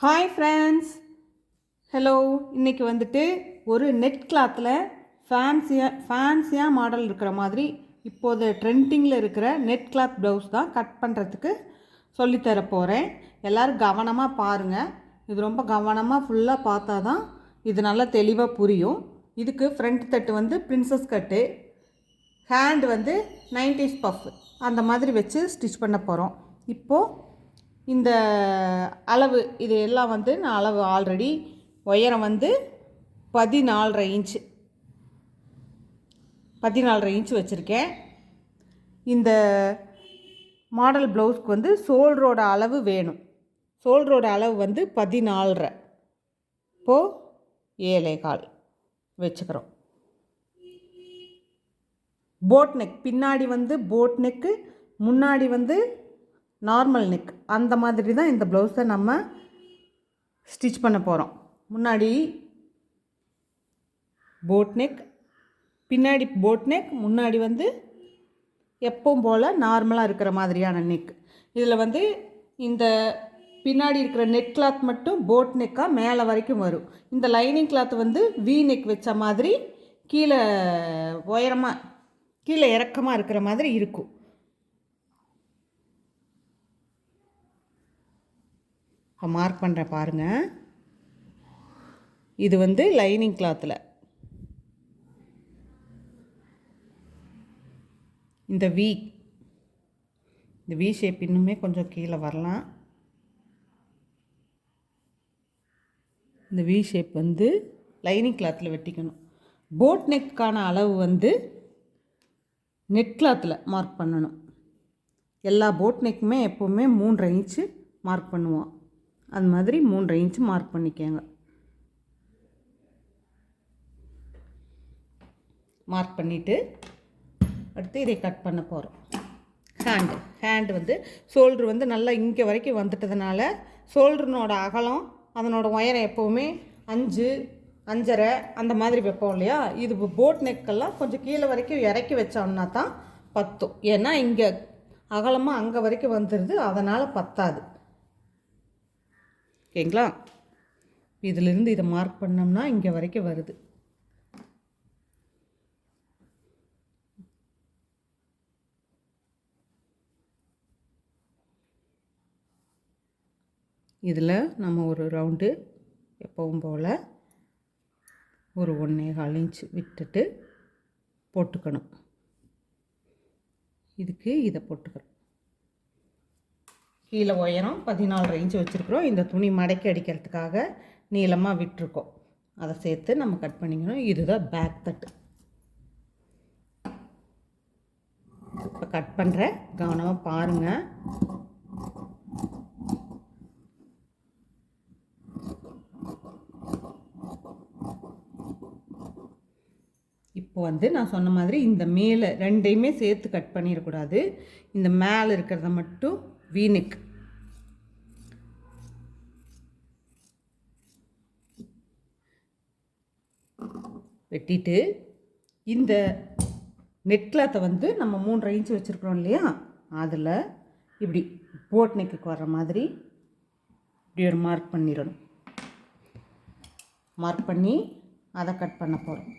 Hi friends hello இன்றைக்கி வந்துட்டு ஒரு நெட் கிளாத்தில் ஃபேன்சியாக ஃபேன்சியாக மாடல் இருக்கிற மாதிரி இப்போது ட்ரெண்டிங்கில் இருக்கிற நெட் கிளாத் ப்ளவுஸ் தான் கட் பண்ணுறதுக்கு சொல்லித்தர போகிறேன் எல்லோரும் கவனமாக பாருங்கள் இது ரொம்ப கவனமாக ஃபுல்லாக பார்த்தா தான் இது நல்லா தெளிவாக புரியும். இதுக்கு ஃப்ரண்ட் தட்டு வந்து பிரின்சஸ் கட்டு ஹேண்ட் வந்து நைன்டிஸ் பஃப் அந்த மாதிரி வச்சு ஸ்டிச் பண்ண போகிறோம் இப்போது இந்த அளவு இது எல்லாம் வந்து நான் அளவு ஆல்ரெடி உயரம் வந்து பதினாலரை இன்ச்சு பதினாலரை இன்ச்சு வச்சுருக்கேன். இந்த மாடல் ப்ளவுஸ்க்கு வந்து சோல்டரோட அளவு வேணும். ஷோல்டரோட அளவு வந்து பதினாலரை. இப்போது ஏழை கால் வச்சுக்கிறோம். போட் நெக் பின்னாடி வந்து போட் நெக்கு முன்னாடி வந்து நார்மல் நெக். அந்த மாதிரி தான் இந்த ப்ளவுஸை நம்ம ஸ்டிச் பண்ண போகிறோம் முன்னாடி போட் நெக் பின்னாடி போட் நெக் முன்னாடி வந்து எப்பவும் போல் நார்மலாக இருக்கிற மாதிரியான நெக் இதில் வந்து இந்த பின்னாடி இருக்கிற நெட் கிளாத் மட்டும் போட் நெக்காக மேலே வரைக்கும் வரும். இந்த லைனிங் கிளாத் வந்து வி நெக் வச்ச மாதிரி கீழே உயரமாக கீழே இறக்கமாக இருக்கிற மாதிரி இருக்கும். மார்க் பண்ணுறேன் பாருங்கள் இது வந்து லைனிங் கிளாத்தில் இந்த வி இந்த வி ஷேப் இன்னுமே கொஞ்சம் கீழே வரலாம். இந்த வி ஷேப் வந்து லைனிங் கிளாத்தில் வெட்டிக்கணும். போட் நெக்கான அளவு வந்து நெட் கிளாத்தில் மார்க் பண்ணணும். எல்லா போட் நெக்குமே எப்போவுமே மூன்றரை இன்ச்சு மார்க் பண்ணுவோம். அது மாதிரி மூன்றரை இன்ச்சு மார்க் பண்ணிக்கோங்க. மார்க் பண்ணிவிட்டு அடுத்து இதை கட் பண்ண போகிறோம் ஹேண்டு ஹேண்டு வந்து ஷோல்ட்ரு வந்து நல்லா இங்கே வரைக்கும் வந்துட்டதுனால ஷோல்டர்னோட அகலம் அதனோட உயரம் எப்போவுமே அஞ்சு அஞ்சரை அந்த மாதிரி வைப்போம் இல்லையா? இது போட் நெக்கெல்லாம் கொஞ்சம் கீழே வரைக்கும் இறக்கி வச்சோம்னா தான் பத்தும். ஏன்னா இங்கே அகலமாக அங்கே வரைக்கும் வந்துடுது அதனால் பத்தாது. ஓகேங்களா? இதிலிருந்து இதை மார்க் பண்ணோம்னா இங்கே வரைக்கும் வருது. இதில் நம்ம ஒரு ரவுண்டு எப்பவும் போல் ஒரு ஒன்றே கால் இன்ச் விட்டுட்டு போட்டுக்கணும். இதுக்கு இதை போட்டுக்கிறோம். கீழே உயரம் பதினாலு ரேஞ்சு வச்சுருக்குறோம். இந்த துணி மடக்கி அடிக்கிறதுக்காக நீளமாக விட்டுருக்கோம். அதை சேர்த்து நம்ம கட் பண்ணிக்கணும். இதுதான் பேக் தட்டு இப்போ கட் பண்ணுற கவனமாக பாருங்கள் இப்போ வந்து நான் சொன்ன மாதிரி இந்த மேலே ரெண்டையுமே சேர்த்து கட் பண்ணிடக்கூடாது. இந்த மேலே இருக்கிறத மட்டும் வீனிக் வெட்டிட்டு இந்த நெட் கிளாத்தை வந்து நம்ம மூன்றரை இன்ச்சு வச்சுருக்குறோம் இல்லையா? அதில் இப்படி போட் நெக்குக்கு வர்ற மாதிரி இப்படி ஒரு மார்க் பண்ணிடணும். மார்க் பண்ணி அதை கட் பண்ண போகிறோம்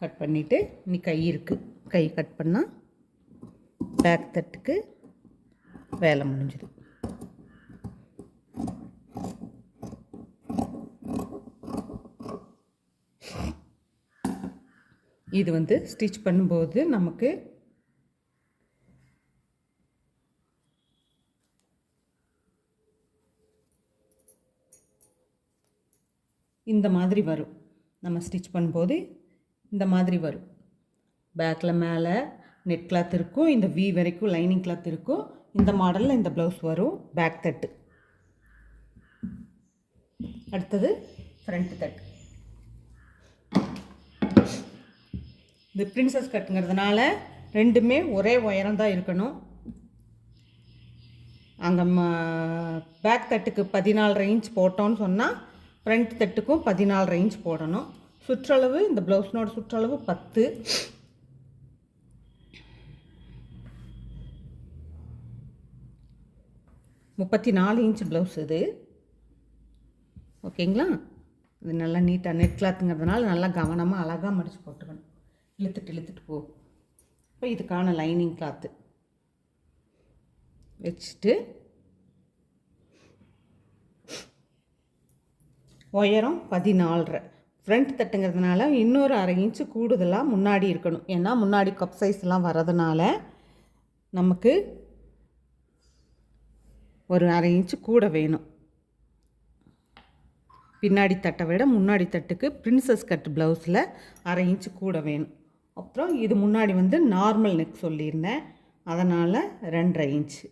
கட் பண்ணிவிட்டு இன்னி கை இருக்குது கை கட் பண்ணால் பேக் தட்டுக்கு வேலை முடிஞ்சுது. இது வந்து ஸ்டிச் பண்ணும்போது நமக்கு இந்த மாதிரி வரும். நம்ம ஸ்டிச் பண்ணும்போது இந்த மாதிரி வரும். பேக்கில் மேலே நெட் கிளாத் இருக்கும் இந்த வி வரைக்கும் லைனிங் கிளாத் இருக்கும். இந்த மாடலில் இந்த ப்ளவுஸ் வரும் பேக் தட்டு அடுத்தது ஃப்ரண்ட் தட்டு இது பிரின்சஸ் கட்டுங்கிறதுனால ரெண்டுமே ஒரே உயரம் தான் இருக்கணும். அங்கே பேக் தட்டுக்கு பதினாலரை இன்ச் போட்டோன்னு சொன்னால் ஃப்ரண்ட் தட்டுக்கும் பதினாலரை இன்ச் போடணும். சுற்றளவு இந்த ப்ளவுஸ்னோட சுற்றளவு பத்து. முப்பத்தி நாலு இன்ச் ப்ளவுஸ் இது. ஓகேங்களா? இது நல்லா நீட்டாக நெட் கிளாத்துங்கிறதுனால நல்லா கவனமாக அழகாக மடித்து போட்டுக்கணும். இழுத்துட்டு இழுத்துட்டு போ. இப்போ இதுக்கான லைனிங் கிளாத்து. வச்சுட்டு உயரம் பதினாலரை. ஃப்ரண்ட் தட்டுங்கிறதுனால இன்னொரு அரை இன்ச்சு கூடுதலாக முன்னாடி இருக்கணும். ஏன்னா முன்னாடி கப் சைஸ்லாம் வர்றதுனால நமக்கு ஒரு அரை இன்ச்சு கூட வேணும். பின்னாடி தட்டை விட முன்னாடி தட்டுக்கு பிரின்சஸ் கட் ப்ளவுஸில் அரை இன்ச்சு கூட வேணும். அப்புறம் இது முன்னாடி வந்து நார்மல் நெக் சொல்லியிருந்தேன். அதனால் ரெண்டரை இன்ச்சு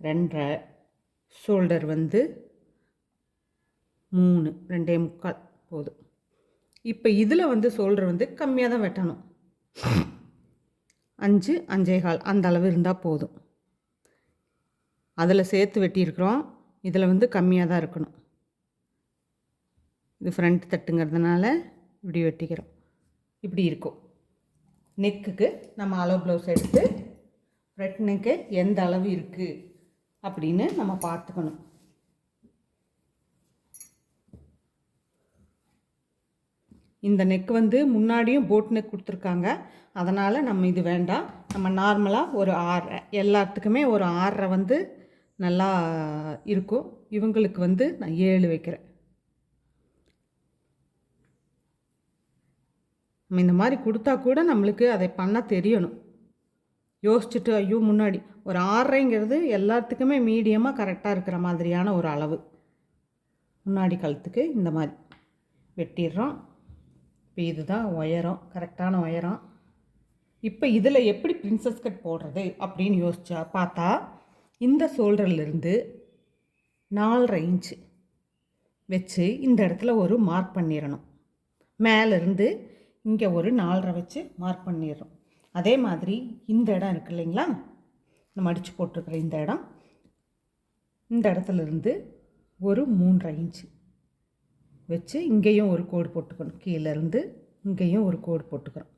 ரெண்டரை ஷோல்டர் வந்து மூணு ரெண்டே முக்கால் போதும். இப்போ இதில் வந்து ஷோல்டர் வந்து கம்மியாக தான் வெட்டணும். அஞ்சு அஞ்சே கால். அந்த அளவு இருந்தால் போதும். அதில் சேர்த்து வெட்டியிருக்கிறோம். இதில் வந்து கம்மியாக தான் இருக்கணும். இது ஃப்ரண்ட் தட்டுங்கிறதுனால இப்படி வெட்டிக்கிறோம். இப்படி இருக்கும். நெக்குக்கு நம்ம அளவு ப்ளவுஸ் எடுத்து ஃப்ரண்ட் நெக்கு எந்த அளவு இருக்குது அப்படின்னு நம்ம பார்த்துக்கணும். இந்த நெக் வந்து முன்னாடியும் போட் நெக் கொடுத்துருக்காங்க. அதனால் நம்ம இது வேண்டாம். நம்ம நார்மலாக ஒரு ஆறரை எல்லாத்துக்குமே ஒரு ஆறரை வந்து நல்லா இருக்கும். இவங்களுக்கு வந்து நான் ஏழு வைக்கிறேன். நம்ம இந்த மாதிரி கொடுத்தா கூட நம்மளுக்கு அதை பண்ண தெரியணும். யோசிச்சுட்டு ஐயோ முன்னாடி. ஒரு ஆறரைங்கிறது எல்லாத்துக்குமே மீடியமாக கரெக்டாக இருக்கிற மாதிரியான ஒரு அளவு. முன்னாடி காலத்துக்கு இந்த மாதிரி. வெட்டிடுறோம். இப்போ இதுதான் உயரம் கரெக்டான உயரம். இப்போ இதில் எப்படி பிரின்சஸ் கட் போடுறது அப்படின்னு யோசிச்சா பார்த்தா இந்த ஷோல்டர்லேருந்து நாலரை இன்ச்சு வச்சு இந்த இடத்துல ஒரு மார்க் பண்ணிடணும். மேலேருந்து இங்கே ஒரு நாலரை வச்சு மார்க் பண்ணிடுறோம் அதே மாதிரி இந்த இடம் இருக்கு இல்லைங்களா? நம்ம அடித்து போட்டிருக்கிற இந்த இடம். இந்த இடத்துல இருந்து ஒரு மூன்றரை இன்ச்சு வச்சு இங்கேயும் ஒரு கோடு போட்டுக்கணும். கீழேருந்து இங்கேயும் ஒரு கோடு போட்டுக்கிறோம்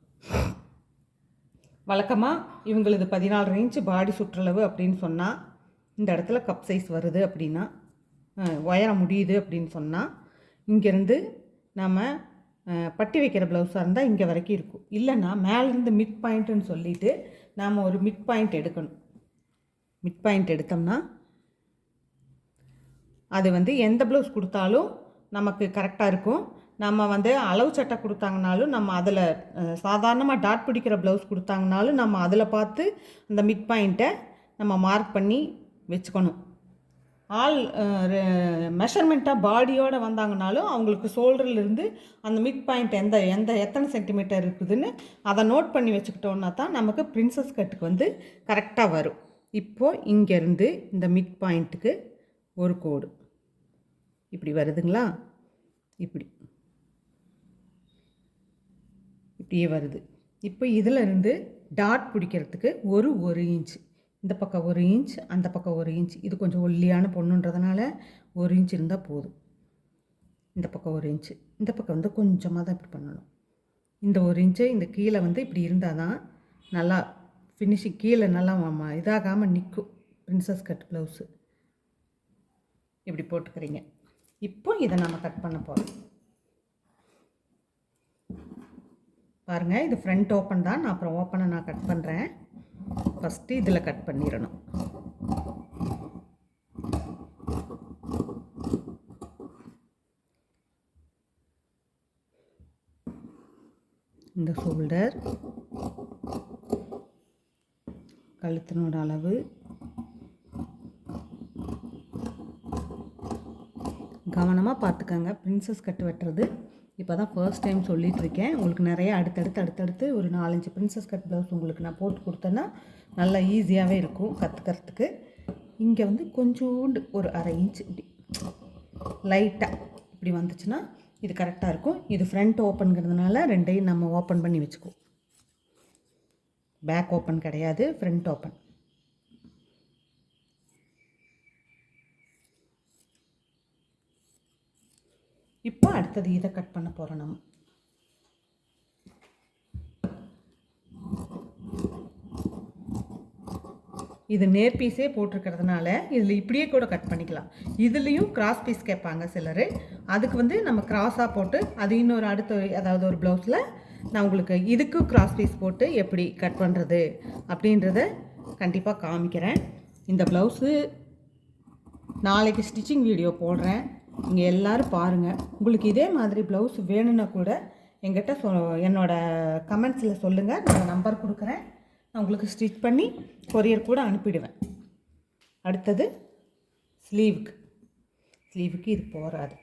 வழக்கமாக இவங்களது பதினாலு இன்ச்சு பாடி சுற்றளவு அப்படின்னு சொன்னால் இந்த இடத்துல கப் சைஸ் வருது அப்படின்னா உயரம் முடியுது அப்படின்னு சொன்னால் இங்கேருந்து நம்ம பட்டி வைக்கிற ப்ளவுஸாக இருந்தால் இங்கே வரைக்கும் இருக்கும். இல்லைன்னா மேலேருந்து மிட் பாயிண்ட்டுன்னு சொல்லிட்டு நாம் ஒரு மிட் பாயிண்ட் எடுக்கணும். மிட் பாயிண்ட் எடுத்தோம்னா அது வந்து எந்த ப்ளவுஸ் கொடுத்தாலும் நமக்கு கரெக்டாக இருக்கும். நம்ம வந்து அளவு சட்டை கொடுத்தாங்கனாலும் நம்ம அதில் சாதாரணமாக டாட் பிடிக்கிற ப்ளவுஸ் கொடுத்தாங்கனாலும் நம்ம அதில் பார்த்து அந்த மிட் பாயிண்ட்டை நம்ம மார்க் பண்ணி வச்சுக்கணும். ஆல் மெஷர்மெண்ட்டாக பாடியோடு வந்தாங்கனாலும் அவங்களுக்கு ஷோல்டர்லேருந்து அந்த மிட் பாயிண்ட் எந்த எந்த எத்தனை சென்டிமீட்டர் இருக்குதுன்னு அதை நோட் பண்ணி வச்சுக்கிட்டோன்னா தான் நமக்கு பிரின்சஸ் கட்டுக்கு வந்து கரெக்டாக வரும். இப்போது இங்கேருந்து இந்த மிட் பாயிண்ட்டுக்கு ஒரு கோடு. இப்படி வருதுங்களா? இப்படி. இப்படியே வருது. இப்போ இதிலிருந்து டாட் பிடிக்கிறதுக்கு ஒரு ஒரு இன்ச் இந்த பக்கம் ஒரு இன்ச் அந்த பக்கம் ஒரு இன்ச் இது கொஞ்சம் ஒல்லியான பொண்ணுன்றதுனால ஒரு இன்ச் இருந்தால் போதும். இந்த பக்கம் ஒரு இன்ச்சு இந்த பக்கம் வந்து கொஞ்சமாக தான் இப்படி பண்ணணும். இந்த ஒரு இன்ச்சு இந்த கீழே வந்து இப்படி இருந்தால் தான் நல்லா ஃபினிஷிங் கீழே நல்லா ம- இதாகாமல் நிற்கும் பிரின்சஸ் கட் ப்ளவுஸு இப்படி போட்டுக்கிறீங்க. இப்போ இதை நம்ம கட் பண்ண போகிறோம் பாருங்கள் இது ஃப்ரண்ட் ஓப்பன் தான். நான் அப்புறம் ஓப்பனை நான் கட் பண்ணுறேன் ஃபஸ்ட்டு இதில் கட் பண்ணிடணும். இந்த ஷோல்டர் கழுத்தினோட அளவு கவனமாக பார்த்துக்கங்க பிரின்சஸ் கட் வெட்டுறது. இப்போ தான் ஃபர்ஸ்ட் டைம் சொல்லிகிட்ருக்கேன் உங்களுக்கு நிறைய அடுத்தடுத்து அடுத்தடுத்து ஒரு நாலஞ்சு பிரின்சஸ் கட் ப்ளவுஸ் உங்களுக்கு நான் போட்டு கொடுத்தேன்னா நல்லா ஈஸியாகவே இருக்கும் கற்றுக்கிறதுக்கு இங்கே வந்து கொஞ்சோண்டு ஒரு அரை இன்ச் இப்படி லைட்டாக இப்படி வந்துச்சுன்னா இது கரெக்டாக இருக்கும். இது ஃப்ரண்ட் ஓப்பனுங்கிறதுனால ரெண்டையும் நம்ம ஓப்பன் பண்ணி வச்சுக்குவோம். பேக் ஓப்பன் கிடையாது ஃப்ரண்ட் ஓப்பன் இப்போ அடுத்தது இதை கட் பண்ண போகிறோம் நம்ம. இது நேர் பீஸே போட்டிருக்கிறதுனால இதில் இப்படியே கூட கட் பண்ணிக்கலாம். இதுலேயும் கிராஸ் பீஸ் கேட்பாங்க சிலர். அதுக்கு வந்து நம்ம கிராஸாக போட்டு அது இன்னொரு அடுத்த அதாவது ஒரு ப்ளவுஸில் நான் உங்களுக்கு இதுக்கு கிராஸ் பீஸ் போட்டு எப்படி கட் பண்ணுறது அப்படின்றத கண்டிப்பாக காமிக்கிறேன். இந்த ப்ளவுஸு நாளைக்கு ஸ்டிச்சிங் வீடியோ போடுறேன். நீங்கள் எல்லோரும் பாருங்கள் உங்களுக்கு இதே மாதிரி ப்ளவுஸ் வேணும்னா கூட எங்கிட்ட சொ என்னோடய கமெண்ட்ஸில் சொல்லுங்கள் நான் நம்பர் கொடுக்குறேன். நான் உங்களுக்கு ஸ்டிச் பண்ணி கொரியர் கூட அனுப்பிடுவேன். அடுத்தது ஸ்லீவுக்கு ஸ்லீவுக்கு இது போகாது.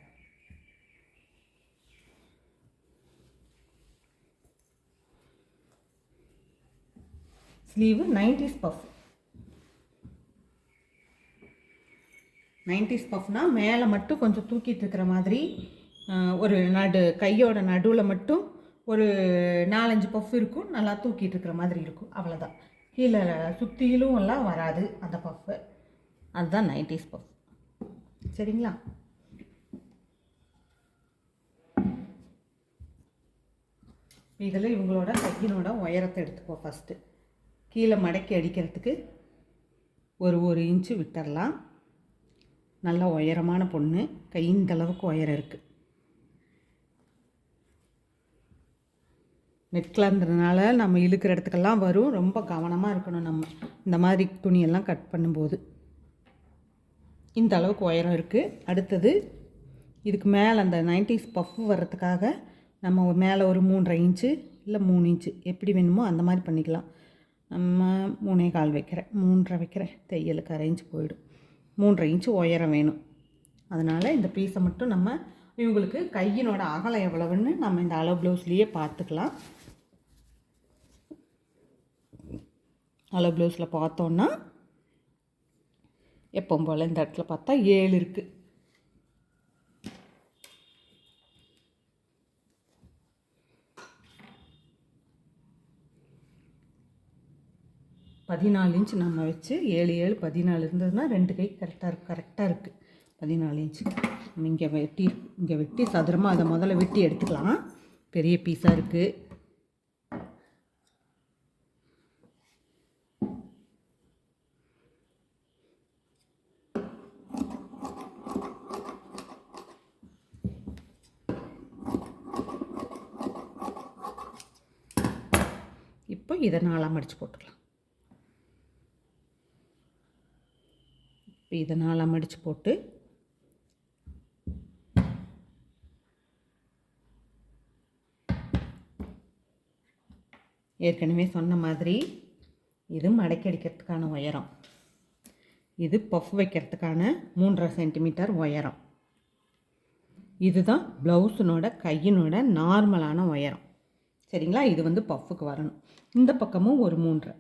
ஸ்லீவு நைன்டிஸ் பஃப் நைன்டிஸ் பஃப்னால் மேலே மட்டும் கொஞ்சம் தூக்கிட்டு இருக்கிற மாதிரி ஒரு நடு கையோட நடுவில் மட்டும் ஒரு நாலஞ்சு பஃப் இருக்கும். நல்லா தூக்கிட்டு இருக்கிற மாதிரி இருக்கும். அவ்வளோதான் கீழே சுற்றிலும் எல்லாம் வராது அந்த பஃப்பு அதுதான் நைன்டிஸ் பஃப். சரிங்களா? இதில் இவங்களோட கையினோட உயரத்தை எடுத்துக்கோ ஃபஸ்ட்டு கீழே மடக்கி அடிக்கிறதுக்கு ஒரு ஒரு இன்ச்சு விட்டுறலாம். நல்ல உயரமான பொண்ணு. கை இந்த அளவுக்கு உயரம் இருக்குது நெட்கலான்றதுனால நம்ம இழுக்கிற இடத்துக்கெல்லாம் வரும். ரொம்ப கவனமாக இருக்கணும் நம்ம. இந்த மாதிரி துணியெல்லாம் கட் பண்ணும்போது. இந்த அளவுக்கு உயரம் இருக்குது அடுத்தது இதுக்கு மேலே அந்த நைன்டிஸ் பஃப் வர்றதுக்காக நம்ம மேலே ஒரு மூன்றரை இன்ச்சு இல்லை மூணு இன்ச்சு எப்படி வேணுமோ அந்த மாதிரி பண்ணிக்கலாம். நம்ம மூணே கால் வைக்கிறேன். மூன்றரை வைக்கிறேன். தையலுக்கு அரேஞ்ச் போயிடும். மூன்றரை இன்ச்சு உயரம் வேணும். அதனால் இந்த பீஸை மட்டும் நம்ம இவங்களுக்கு கையினோட அகலம் எவ்வளவுன்னு நம்ம இந்த அளவு ப்ளவுஸ்லேயே பார்த்துக்கலாம். அளவு ப்ளவுஸில் பார்த்தோன்னா எப்போ போல் இந்த இடத்துல பார்த்தா ஏழு இருக்குது பதினாலு இன்ச் நம்ம வச்சு ஏழு ஏழு பதினாலு இருந்ததுன்னா ரெண்டு கை கரெக்டாக கரெக்டாக இருக்குது பதினாலு இன்ச் நம்ம இங்கே வெட்டி இங்கே வெட்டி சதுரமாக அதை முதல்ல வெட்டி எடுத்துக்கலாம். பெரிய பீஸாக இருக்குது இப்போ இதை நாளாக மடித்து போட்டுக்கலாம். இப்போ இதை நாலாம் மடித்து போட்டு ஏற்கனவே சொன்ன மாதிரி இது மடக்கி அடிக்கிறதுக்கான உயரம். இது பஃப் வைக்கிறதுக்கான மூன்றரை சென்டிமீட்டர் உயரம். இதுதான் ப்ளவுஸினோட கையினோட நார்மலான உயரம். சரிங்களா? இது வந்து பஃப்புக்கு வரணும். இந்த பக்கமும் ஒரு மூன்றரை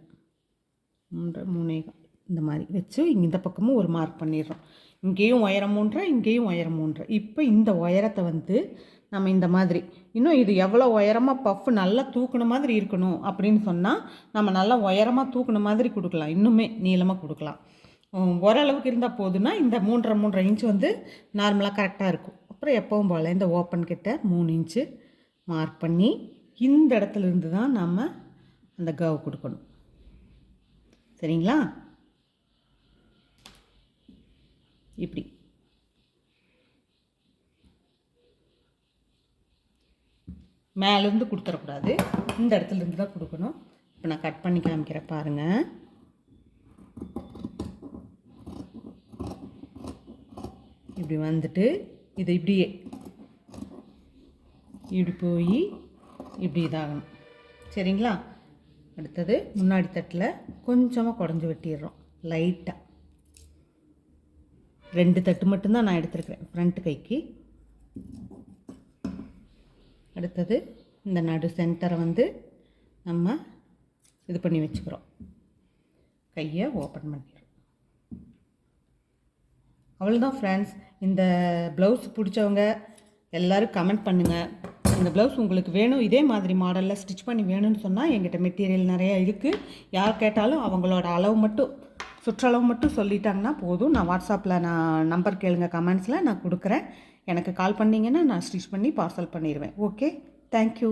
மூன்று மூணேகம் இந்த மாதிரி வச்சு இந்த பக்கமும் ஒரு மார்க் பண்ணிடுறோம். இங்கேயும் உயரம் மூன்றரை இங்கேயும் உயரம் மூன்றரை இப்போ இந்த உயரத்தை வந்து நம்ம இந்த மாதிரி இன்னும் இது எவ்வளோ உயரமாக பஃப் நல்லா தூக்கின மாதிரி இருக்கணும் அப்படின்னு சொன்னால் நம்ம நல்லா உயரமாக தூக்குன மாதிரி கொடுக்கலாம். இன்னுமே நீளமாக கொடுக்கலாம். ஓரளவுக்கு இருந்தால் போதுன்னா இந்த மூன்றரை மூன்றரை இன்ச் வந்து நார்மலாக கரெக்டாக இருக்கும். அப்புறம் எப்பவும் போல் இந்த ஓப்பன் கிட்ட மூணு இன்ச்சு மார்க் பண்ணி இந்த இடத்துல இருந்து தான் நம்ம அந்த கவ் கொடுக்கணும். சரிங்களா? இப்படி. மேலேருந்து கொடுத்துடக்கூடாது இந்த இடத்துல இருந்து தான் கொடுக்கணும். இப்போ நான் கட் பண்ணி காமிக்கிறேன் பாருங்கள் இப்படி வந்துட்டு இது இப்படியே. இப்படி போய் இப்படி இதாகணும். சரிங்களா? அடுத்தது முன்னாடி தட்டில் கொஞ்சமாக குடஞ்சி வெட்டிடுறோம். லைட்டாக. ரெண்டு தட்டு மட்டும்தான் நான் எடுத்துருக்கிறேன் ஃப்ரண்ட் கைக்கு. அடுத்தது இந்த நடு சென்டரை வந்து நம்ம இது பண்ணி வச்சுக்கிறோம். கையை ஓப்பன் பண்ணிடுறோம். அவ்வளோதான் ஃப்ரெண்ட்ஸ் இந்த ப்ளவுஸ் பிடிச்சவங்க எல்லோரும் கமெண்ட் பண்ணுங்கள் இந்த ப்ளவுஸ் உங்களுக்கு வேணும் இதே மாதிரி மாடலில் ஸ்டிச் பண்ணி வேணும்னு சொன்னால் எங்கிட்ட மெட்டீரியல் நிறையா இருக்குது யார் கேட்டாலும் அவங்களோட அளவு மட்டும் சுற்றளவு மட்டும் சொல்லிட்டாங்கன்னா போதும். நான் வாட்ஸ்அப்பில் நான் நம்பர் கேளுங்க கமெண்ட்ஸில் நான் கொடுக்குறேன். எனக்கு கால் பண்ணிங்கன்னா நான் ஸ்டிச் பண்ணி பார்சல் பண்ணிடுவேன் ஓகே தேங்க்யூ